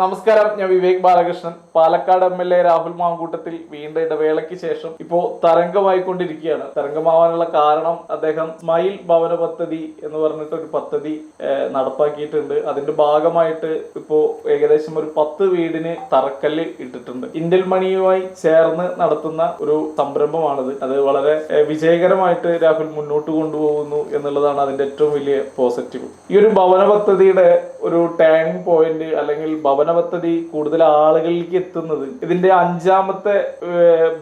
നമസ്കാരം ഞാൻ Vivek Balakrishnan. Palakkad M L A Rahul Mankoottathil വീണ്ട ഇടവേളയ്ക്ക് ശേഷം ഇപ്പോ തരംഗമായിക്കൊണ്ടിരിക്കുകയാണ്. തരംഗമാവാനുള്ള കാരണം അദ്ദേഹം സ്മൈൽ ഭവന പദ്ധതി എന്ന് പറഞ്ഞിട്ട് ഒരു പദ്ധതി നടപ്പാക്കിയിട്ടുണ്ട്. അതിന്റെ ഭാഗമായിട്ട് ഇപ്പോ ഏകദേശം ഒരു പത്ത് വീടിന് തറക്കല്ല് ഇട്ടിട്ടുണ്ട്. ഇന്ത്യൻ മണിയുമായി ചേർന്ന് നടത്തുന്ന ഒരു സംരംഭമാണിത്. അത് വളരെ വിജയകരമായിട്ട് രാഹുൽ മുന്നോട്ട് കൊണ്ടുപോകുന്നു എന്നുള്ളതാണ് അതിന്റെ ഏറ്റവും വലിയ പോസിറ്റീവ്. ഈ ഒരു ഭവന പദ്ധതിയുടെ ഒരു ടേണിംഗ് പോയിന്റ് അല്ലെങ്കിൽ ഭവന പദ്ധതി കൂടുതൽ ആളുകളിലേക്ക് എത്തുന്നത് ഇതിന്റെ അഞ്ചാമത്തെ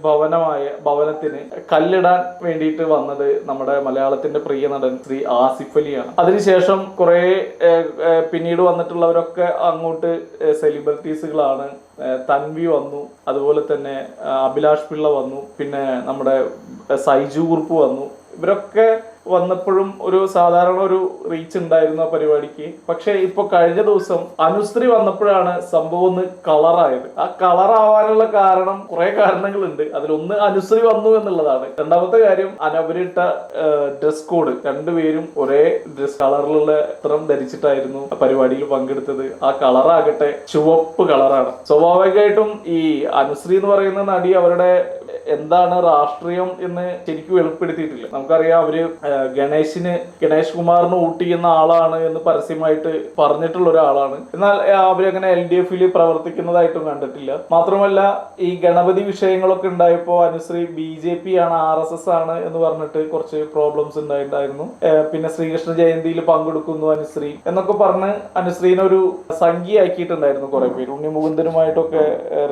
ഭവനമായ ഭവനത്തിന് കല്ലിടാൻ വേണ്ടിയിട്ട് വന്നത് നമ്മുടെ മലയാളത്തിന്റെ പ്രിയ നടൻ ശ്രീ ആസിഫ് അലിയാണ്. അതിനുശേഷം കുറെ പിന്നീട് വന്നിട്ടുള്ളവരൊക്കെ അങ്ങോട്ട് സെലിബ്രിറ്റീസുകളാണ് തൻവി വന്നു അതുപോലെ തന്നെ അഭിലാഷ് പിള്ള വന്നു പിന്നെ നമ്മുടെ സൈജു കുറുപ്പ് വന്നു. ഇവരൊക്കെ വന്നപ്പോഴും ഒരു സാധാരണ ഒരു റീച്ച് ഉണ്ടായിരുന്നു ആ പരിപാടിക്ക്. പക്ഷെ ഇപ്പൊ കഴിഞ്ഞ ദിവസം അനുശ്രീ വന്നപ്പോഴാണ് സംഭവം ഒന്ന് കളറായത് ആ കളറാവാനുള്ള കാരണം കുറെ കാരണങ്ങളുണ്ട്. അതിലൊന്ന് അനുശ്രീ വന്നു എന്നുള്ളതാണ്. രണ്ടാമത്തെ കാര്യം അനവരിട്ട ഡ്രസ് കോഡ് രണ്ടുപേരും ഒരേ ഡ്രസ് കളറിലുള്ള ഇത്രം ധരിച്ചിട്ടായിരുന്നു പരിപാടിയിൽ പങ്കെടുത്തത്. ആ കളറാകട്ടെ ചുവപ്പ് കളറാണ് സ്വാഭാവികമായിട്ടും ഈ അനുശ്രീ എന്ന് പറയുന്ന നടി അവരുടെ എന്താണ് രാഷ്ട്രീയം എന്ന് ശരിക്കും വെളിപ്പെടുത്തിയിട്ടില്ല. നമുക്കറിയാം അവർ ഗണേശിന് ഗണേഷ് കുമാറിന് വോട്ട് ചെയ്യുന്ന ആളാണ് എന്ന് പരസ്യമായിട്ട് പറഞ്ഞിട്ടുള്ള ഒരാളാണ്. എന്നാൽ അവരങ്ങനെ എൽ ഡി എഫിൽ പ്രവർത്തിക്കുന്നതായിട്ടും കണ്ടിട്ടില്ല. മാത്രമല്ല ഈ ഗണപതി വിഷയങ്ങളൊക്കെ ഉണ്ടായപ്പോൾ അനുശ്രീ ബി ജെ പി ആണ് ആർ എസ് എസ് ആണ് എന്ന് പറഞ്ഞിട്ട് കുറച്ച് പ്രോബ്ലംസ് ഉണ്ടായിട്ടുണ്ടായിരുന്നു. പിന്നെ ശ്രീകൃഷ്ണ ജയന്തിയിൽ പങ്കെടുക്കുന്നു അനുശ്രീ എന്നൊക്കെ പറഞ്ഞ് അനുശ്രീനെ ഒരു സംഖ്യയാക്കിയിട്ടുണ്ടായിരുന്നു കുറെ പേര്. ഉണ്ണി മുകുന്ദനുമായിട്ടൊക്കെ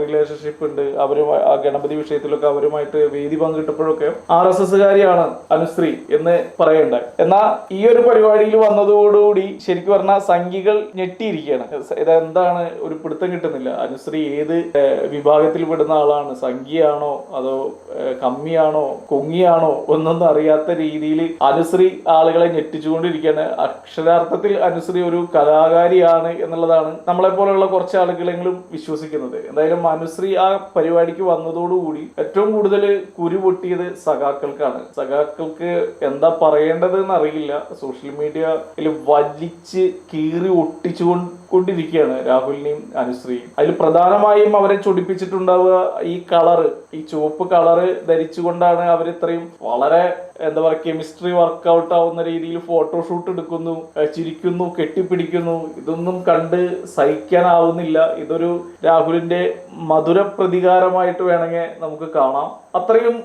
റിലേഷൻഷിപ്പ് ഉണ്ട്. അവർ ഗണപതി വിഷയത്തിലൊക്കെ അവരുമായിട്ട് വേദി പങ്കിട്ടപ്പോഴൊക്കെ ആർ എസ് എസ്സുകാരിയാണ് അനുശ്രീ എന്ന് പറയണ്ട. എന്നാൽ ഈ ഒരു പരിപാടിയിൽ വന്നതോടുകൂടി ശരിക്കും പറഞ്ഞാൽ സംഖ്യകൾ ഞെട്ടിയിരിക്കുകയാണ്. ഇതെന്താണ് ഒരു പിടുത്തം കിട്ടുന്നില്ല? അനുശ്രീ ഏത് വിഭാഗത്തിൽ പെടുന്ന ആളാണ്? സംഖ്യയാണോ അതോ കമ്മിയാണോ? കൊങ്ങിയാണോ? ഒന്നൊന്നും അറിയാത്ത രീതിയിൽ അനുശ്രീ ആളുകളെ ഞെട്ടിച്ചുകൊണ്ടിരിക്കുകയാണ്. അക്ഷരാർത്ഥത്തിൽ അനുശ്രീ ഒരു കലാകാരിയാണ് എന്നുള്ളതാണ് നമ്മളെ പോലെയുള്ള കുറച്ച് ആളുകളെങ്കിലും വിശ്വസിക്കുന്നത്. എന്തായാലും അനുശ്രീ ആ പരിപാടിക്ക് വന്നതോടുകൂടി ഏറ്റവും കൂടുതൽ കുരു പൊട്ടിയത് സഖാക്കൾക്കാണ്. സഖാക്കൾക്ക് എന്താ പറയേണ്ടത് എന്നറിയില്ല സോഷ്യൽ മീഡിയയിൽ വലിച്ച് കീറി ഒട്ടിച്ചു കൊണ്ടിരിക്കുകയാണ് രാഹുലിനെയും അനുശ്രീയും. അതിൽ പ്രധാനമായും അവരെ ചൊടിപ്പിച്ചിട്ടുണ്ടാവുക ഈ കളറ് ഈ ചുവപ്പ് കളറ് ധരിച്ചുകൊണ്ടാണ് അവർ ഇത്രയും വളരെ എന്താ പറയുക കെമിസ്ട്രി വർക്ക്ഔട്ട് ആവുന്ന രീതിയിൽ ഫോട്ടോഷൂട്ട് എടുക്കുന്നു ചിരിക്കുന്നു കെട്ടിപ്പിടിക്കുന്നു. ഇതൊന്നും കണ്ട് സഹിക്കാനാവുന്നില്ല. ഇതൊരു രാഹുലിന്റെ മധുര പ്രതികാരമായിട്ട് വേണമെങ്കിൽ നമുക്ക് കാണാം. അത്രയും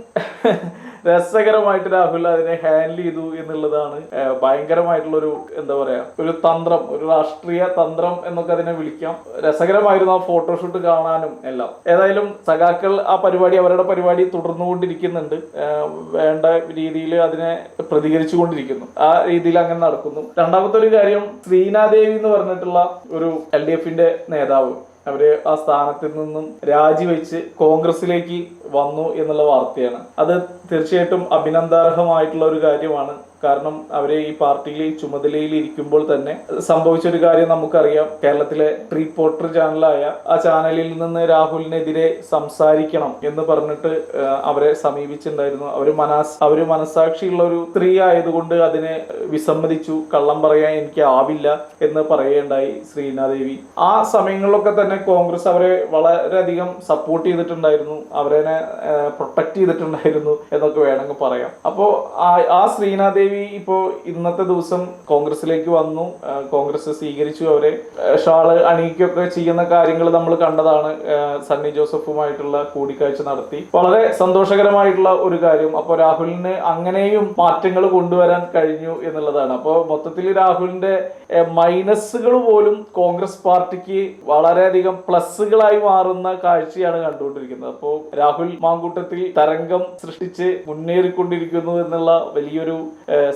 രസകരമായിട്ട് രാഹുൽ അതിനെ ഹാൻഡിൽ ചെയ്തു എന്നുള്ളതാണ് ഭയങ്കരമായിട്ടുള്ള ഒരു എന്താ പറയാ ഒരു തന്ത്രം ഒരു രാഷ്ട്രീയ തന്ത്രം എന്നൊക്കെ അതിനെ വിളിക്കാം. രസകരമായിരുന്നു ആ ഫോട്ടോഷൂട്ട് കാണാനും എല്ലാം. ഏതായാലും സഖാക്കൾ ആ പരിപാടി അവരുടെ പരിപാടി തുടർന്നുകൊണ്ടിരിക്കുന്നുണ്ട്. വേണ്ട രീതിയിൽ അതിനെ പ്രതികരിച്ചു കൊണ്ടിരിക്കുന്നു ആ രീതിയിൽ അങ്ങനെ നടക്കുന്നു. രണ്ടാമത്തെ ഒരു കാര്യം ശ്രീനാദേവി എന്ന് പറഞ്ഞിട്ടുള്ള ഒരു എൽ ഡി എഫിന്റെ നേതാവ്. അവർ ആ സ്ഥാനത്തിൽ നിന്നും രാജിവെച്ച് കോൺഗ്രസിലേക്ക് വന്നു എന്നുള്ള വാർത്തയാണ്. അത് തീർച്ചയായിട്ടും അഭിനന്ദാർഹമായിട്ടുള്ള ഒരു കാര്യമാണ്. കാരണം അവരെ ഈ പാർട്ടിയിൽ ചുമതലയിൽ ഇരിക്കുമ്പോൾ തന്നെ സംഭവിച്ച ഒരു കാര്യം നമുക്കറിയാം. കേരളത്തിലെ റിപ്പോർട്ടർ ചാനലായ ആ ചാനലിൽ നിന്ന് രാഹുലിനെതിരെ സംസാരിക്കണം എന്ന് പറഞ്ഞിട്ട് അവരെ സമീപിച്ചിട്ടുണ്ടായിരുന്നു. അവർ മനസ് അവർ മനസാക്ഷിയുള്ള ഒരു സ്ത്രീ ആയതുകൊണ്ട് അതിനെ വിസമ്മതിച്ചു. കള്ളം പറയാൻ എനിക്ക് ആവില്ല എന്ന് പറയുകയുണ്ടായി ശ്രീനാദേവി. ആ സമയങ്ങളിലൊക്കെ തന്നെ കോൺഗ്രസ് അവരെ വളരെയധികം സപ്പോർട്ട് ചെയ്തിട്ടുണ്ടായിരുന്നു. അവരെ പ്രൊട്ടക്ട് ചെയ്തിട്ടുണ്ടായിരുന്നു എന്നൊക്കെ വേണമെങ്കിൽ പറയാം. അപ്പോ ആ ശ്രീനാദേവി ഇപ്പോ ഇന്നത്തെ ദിവസം കോൺഗ്രസിലേക്ക് വന്നു. കോൺഗ്രസ് സ്വീകരിച്ചു. അവരെ ഷാൾ അണിയിക്കുകയൊക്കെ ചെയ്യുന്ന കാര്യങ്ങൾ നമ്മൾ കണ്ടതാണ്. സണ്ണി ജോസഫുമായിട്ടുള്ള കൂടിക്കാഴ്ച നടത്തി. വളരെ സന്തോഷകരമായിട്ടുള്ള ഒരു കാര്യം. അപ്പോൾ രാഹുലിന് അങ്ങനെയും മാറ്റങ്ങൾ കൊണ്ടുവരാൻ കഴിഞ്ഞു എന്നുള്ളതാണ്. അപ്പോൾ മൊത്തത്തിൽ രാഹുലിന്റെ മൈനസുകൾ പോലും കോൺഗ്രസ് പാർട്ടിക്ക് വളരെയധികം പ്ലസ്സുകളായി മാറുന്ന കാഴ്ചയാണ് കണ്ടുകൊണ്ടിരിക്കുന്നത്. അപ്പോൾ രാഹുൽ മാങ്കൂട്ടത്തിൽ തരംഗം സൃഷ്ടിച്ച് മുന്നേറിക്കൊണ്ടിരിക്കുന്നു എന്നുള്ള വലിയൊരു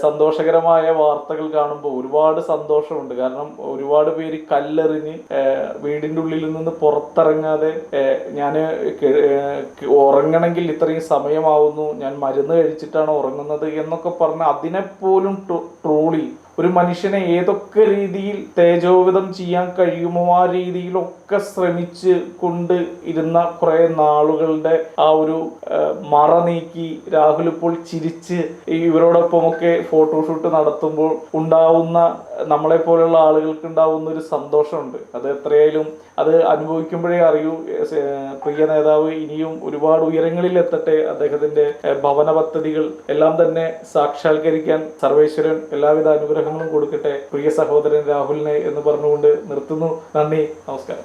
സന്തോഷകരമായ വാർത്തകൾ കാണുമ്പോൾ ഒരുപാട് സന്തോഷമുണ്ട്. കാരണം ഒരുപാട് പേര് കല്ലെറിഞ്ഞ് വീടിന്റെ ഉള്ളിൽ നിന്ന് പുറത്തിറങ്ങാതെ ഞാൻ ഉറങ്ങണമെങ്കിൽ ഇത്രയും സമയമാവുന്നു. ഞാൻ മരുന്ന് കഴിച്ചിട്ടാണ് ഉറങ്ങുന്നത് എന്നൊക്കെ പറഞ്ഞ് അതിനെപ്പോലും ട്രോളി ഒരു മനുഷ്യനെ ഏതൊക്കെ രീതിയിൽ തേജോവിധം ചെയ്യാൻ കഴിയുമോ ആ രീതിയിലൊക്കെ ശ്രമിച്ച് കൊണ്ട് ഇരുന്ന കുറെ നാളുകളുടെ ആ ഒരു മറ നീക്കി രാഹുൽ ഇപ്പോൾ ചിരിച്ച് ഇവരോടൊപ്പമൊക്കെ ഫോട്ടോഷൂട്ട് നടത്തുമ്പോൾ ഉണ്ടാവുന്ന നമ്മളെ പോലുള്ള ആളുകൾക്ക് ഉണ്ടാവുന്ന ഒരു സന്തോഷമുണ്ട്. അത് എത്രയായാലും അത് അനുഭവിക്കുമ്പോഴേ അറിയൂ. പ്രിയ നേതാവ് ഇനിയും ഒരുപാട് ഉയരങ്ങളിൽ എത്തട്ടെ. അദ്ദേഹത്തിന്റെ ഭവന പദ്ധതികൾ എല്ലാം തന്നെ സാക്ഷാത്കരിക്കാൻ സർവേശ്വരൻ എല്ലാവിധ അനുഗ്രഹങ്ങളും കൊടുക്കട്ടെ. പ്രിയ സഹോദരൻ രാഹുലിനെ എന്ന് പറഞ്ഞുകൊണ്ട് നിർത്തുന്നു. നന്ദി. നമസ്കാരം.